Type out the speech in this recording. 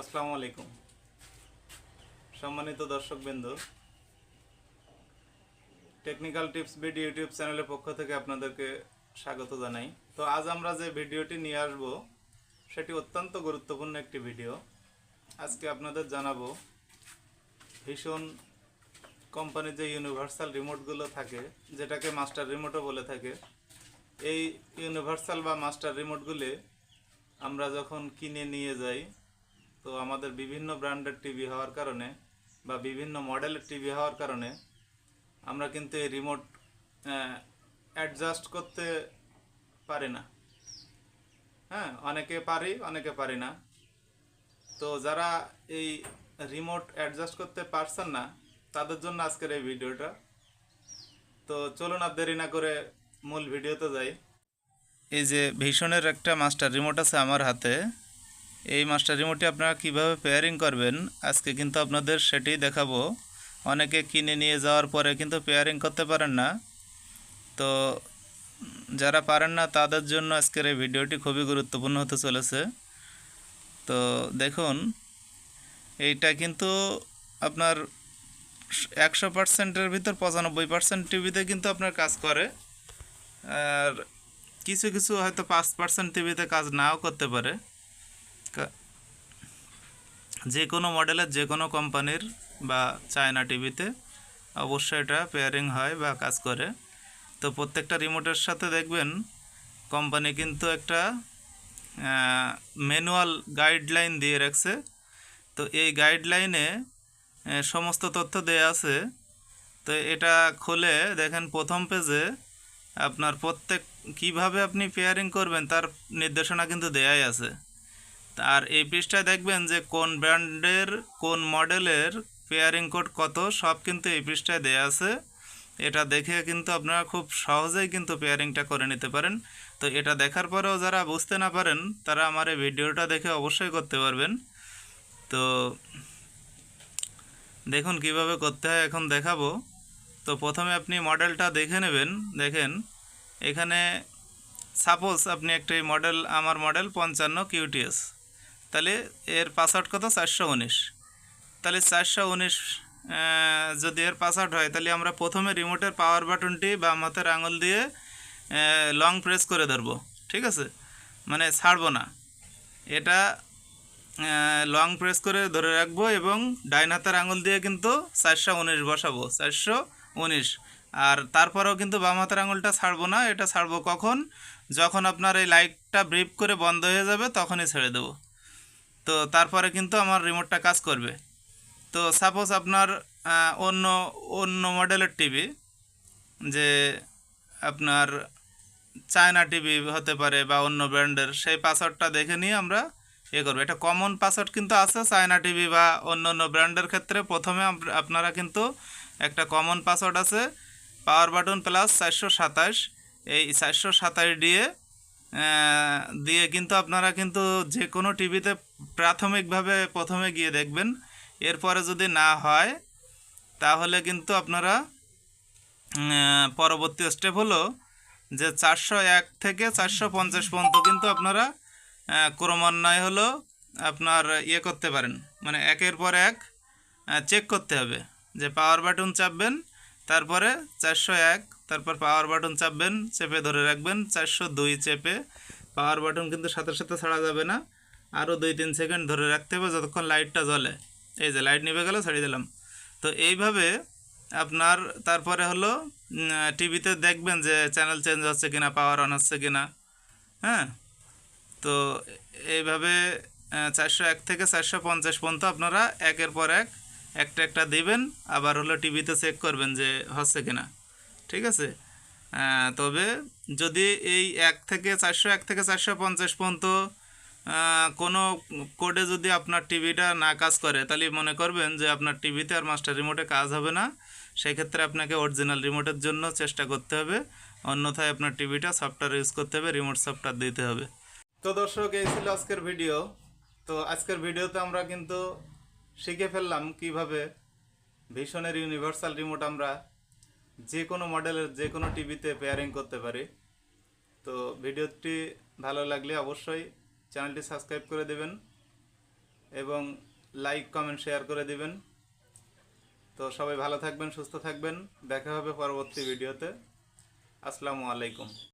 আসসালামু আলাইকুম। সম্মানিত দর্শকবৃন্দ টেকনিক্যাল টিপস ভিডিও ইউটিউব চ্যানেলের পক্ষ থেকে আপনাদেরকে স্বাগত জানাই। তো আজ আমরা যে ভিডিওটি নিয়ে আসব, সেটি অত্যন্ত গুরুত্বপূর্ণ একটি ভিডিও। আজকে আপনাদের জানাব ভীষণ কোম্পানির যে ইউনিভার্সাল রিমোটগুলো থাকে, যেটাকে মাস্টার রিমোটও বলে থাকে, এই ইউনিভার্সাল বা মাস্টার রিমোটগুলি আমরা যখন কিনে নিয়ে যাই তো আমাদের বিভিন্ন ব্র্যান্ডের টিভি হওয়ার কারণে বা বিভিন্ন মডেলের টিভি হওয়ার কারণে আমরা কিন্তু এই রিমোট অ্যাডজাস্ট করতে পারি না। হ্যাঁ অনেকে পারি অনেকে পারি না। তো যারা এই রিমোট অ্যাডজাস্ট করতে পারছেন না, তাদের জন্য আজকের এই ভিডিওটা। তো চলুন আর দেরি না করে মূল ভিডিওতে যাই। এই যে ভীষণের একটা মাস্টার রিমোট আছে আমার হাতে। এই মাস্টার রিমোটটি আপনারা কীভাবে পেয়ারিং করবেন? আজকে কিন্তু আপনাদের সেটাই দেখাবো। অনেকে কিনে নিয়ে যাওয়ার পরে কিন্তু পেয়ারিং করতে পারেন না। তো, যারা পারেন না, তাদের জন্য আজকের এই ভিডিওটি খুবই গুরুত্বপূর্ণ হতে চলেছে। তো, দেখুন, এইটা কিন্তু আপনার একশো পার্সেন্টের ভিতর পঁচানব্বই পার্সেন্ট টিভিতে কিন্তু আপনার কাজ করে। আর কিছু কিছু হয়তো পাঁচ পার্সেন্ট টিভিতে কাজ নাও করতে পারে। যে কোনো মডেলের যে কোনো কোম্পানির বা চায়না টিভিতে অবশ্যই এটা পেয়ারিং হয় বা কাজ করে। তো প্রত্যেকটা রিমোটের সাথে দেখবেন কোম্পানি কিন্তু একটা ম্যানুয়াল গাইডলাইন দিয়ে রাখছে। তো এই গাইডলাইনে সমস্ত তথ্য দেয়া আছে। তো এটা খুলে দেখেন প্রথম পেজে আপনার প্রত্যেক, কীভাবে আপনি পেয়ারিং করবেন তার নির্দেশনা কিন্তু দেয়াই আছে। আর এই পৃষ্ঠায় দেখবেন যে কোন ব্র্যান্ডের, কোন মডেলের পেয়ারিং কোড কত, সব কিন্তু এই পৃষ্ঠায় দেয়া আছে। এটা দেখে কিন্তু আপনারা খুব সহজেই কিন্তু পেয়ারিংটা করে নিতে পারেন। তো এটা দেখার পরেও যারা বুঝতে না পারেন, তারা আমার এই ভিডিওটা দেখে অবশ্যই করতে পারবেন। তো দেখুন কীভাবে করতে হয়, এখন দেখাবো। তো প্রথমে আপনি মডেলটা দেখে নেবেন। দেখেন, এখানে সাপোজ আপনি একটি মডেল আমার মডেল পঞ্চান্ন কিউটিএস তাহলে এর পাসওয়ার্ড কত? চারশো উনিশ। তাহলে চারশো উনিশ যদি এর পাসওয়ার্ড হয়, তাহলে আমরা প্রথমে রিমোটের পাওয়ার বাটনটি বাম হাতের আঙুল দিয়ে লং প্রেস করে ধরবো। ঠিক আছে? মানে ছাড়বো না। এটা লং প্রেস করে ধরে রাখব এবং ডাইন হাতের আঙুল দিয়ে কিন্তু চারশো উনিশ বসাবো। চারশো উনিশ। আর তারপরেও কিন্তু বাম হাতের আঙুলটা ছাড়বো না। এটা ছাড়বো কখন? যখন আপনার এই লাইটটা ব্রিপ করে বন্ধ হয়ে যাবে, তখনই ছেড়ে দেবো। তো তারপরে কিন্তু আমার রিমোটটা কাজ করবে। তো সাপোজ আপনার অন্য অন্য মডেলের টিভি যে আপনার চায়না টিভি হতে পারে বা অন্য ব্র্যান্ডের সেই পাসওয়ার্ডটা দেখে নিয়ে আমরা এ করব। এটা কমন পাসওয়ার্ড কিন্তু আছে চায়না টিভি বা অন্য অন্য ব্র্যান্ডের ক্ষেত্রে। প্রথমে আপ- আপনারা কিন্তু একটা কমন পাসওয়ার্ড আছে পাওয়ার বাটন প্লাস চারশো সাতাশ। এই চারশো সাতাশ দিয়ে দিয়ে কিন্তু আপনারা কিন্তু যে কোনো টিভিতে প্রাথমিকভাবে প্রথমে গিয়ে দেখবেন। এরপরে যদি না হয়, তাহলে কিন্তু আপনারা পরবর্তী স্টেপ হলো যে চারশো এক থেকে চারশো পঞ্চাশ পর্যন্ত কিন্তু আপনারা ক্রমান্বয়ে হলো আপনার ইয়ে করতে পারেন। মানে একের পর এক চেক করতে হবে যে পাওয়ার বাটন চাপবেন, তারপরে চারশো এক, তারপর পাওয়ার বাটন চাপবেন, চেপে ধরে রাখবেন, চারশো দুই চেপে পাওয়ার বাটন কিন্তু সাথে সাথে ছাড়া যাবে না। আরও দুই তিন সেকেন্ড ধরে রাখতে হবে যতক্ষণ লাইটটা জ্বলে। এই যে লাইট নিভে গেল, ছাড়িয়ে দিলাম। তো এইভাবে আপনার তারপরে হলো টিভিতে দেখবেন যে চ্যানেল চেঞ্জ হচ্ছে কিনা পাওয়ার অন হচ্ছে কিনা। হ্যাঁ? তো এইভাবে চারশো এক থেকে চারশো পঞ্চাশ পর্যন্ত আপনারা একের পর এক, একটা একটা দিবেন, আবার হলো টিভিতে চেক করবেন যে হচ্ছে কিনা। ঠিক আছে? তবে যদি এই এক থেকে, চারশো এক থেকে চারশো পঞ্চাশ পর্যন্ত কোনো কোডে যদি আপনার টিভিটা না কাজ করে, তাহলে মনে করবেন যে আপনার টিভিতে আর মাস্টার রিমোটে কাজ হবে না। সেক্ষেত্রে আপনাকে অরিজিনাল রিমোটের জন্য চেষ্টা করতে হবে। অন্যথায় আপনার টিভিটা সফটওয়্যার ইউজ করতে হবে রিমোট সফটওয়্যার দিতে হবে। তো দর্শক, এই ছিল আজকের ভিডিও তো আজকের ভিডিওতে আমরা কিন্তু শিখে ফেললাম কীভাবে ভীষণের ইউনিভার্সাল রিমোট আমরা যে কোনো মডেলের যে কোনো টিভিতে পেয়ারিং করতে পারি। তো ভিডিওটি ভালো লাগলে অবশ্যই চ্যানেলটি সাবস্ক্রাইব করে দেবেন এবং লাইক, কমেন্ট, শেয়ার করে দেবেন। তো সবাই ভালো থাকবেন, সুস্থ থাকবেন। দেখা হবে পরবর্তী ভিডিওতে। আসসালামু আলাইকুম।